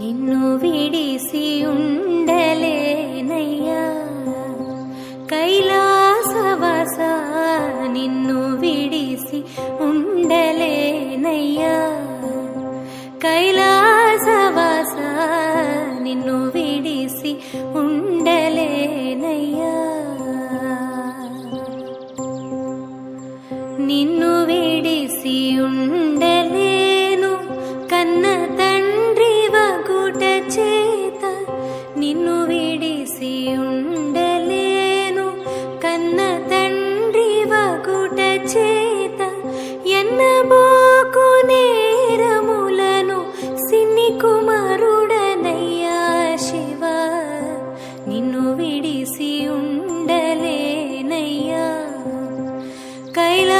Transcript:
నిన్ను విడిసి ఉండలేనయ్యా. కైలాసవస నిన్ను విడిసి ఉండలేనయ్యా. కైలాసవస నిన్ను విడిసి ఉండలేనయ్యా. నిన్ను విడిసి ఉండలే నిన్ను విడిసి ఉండలేను. కన్న తండ్రి వకుట చేత ఎన్నబోకు నేరములను సిన్ని కుమారుడనయ్యా శివ. నిన్ను విడిసి ఉండలేనయ్యా. కైలా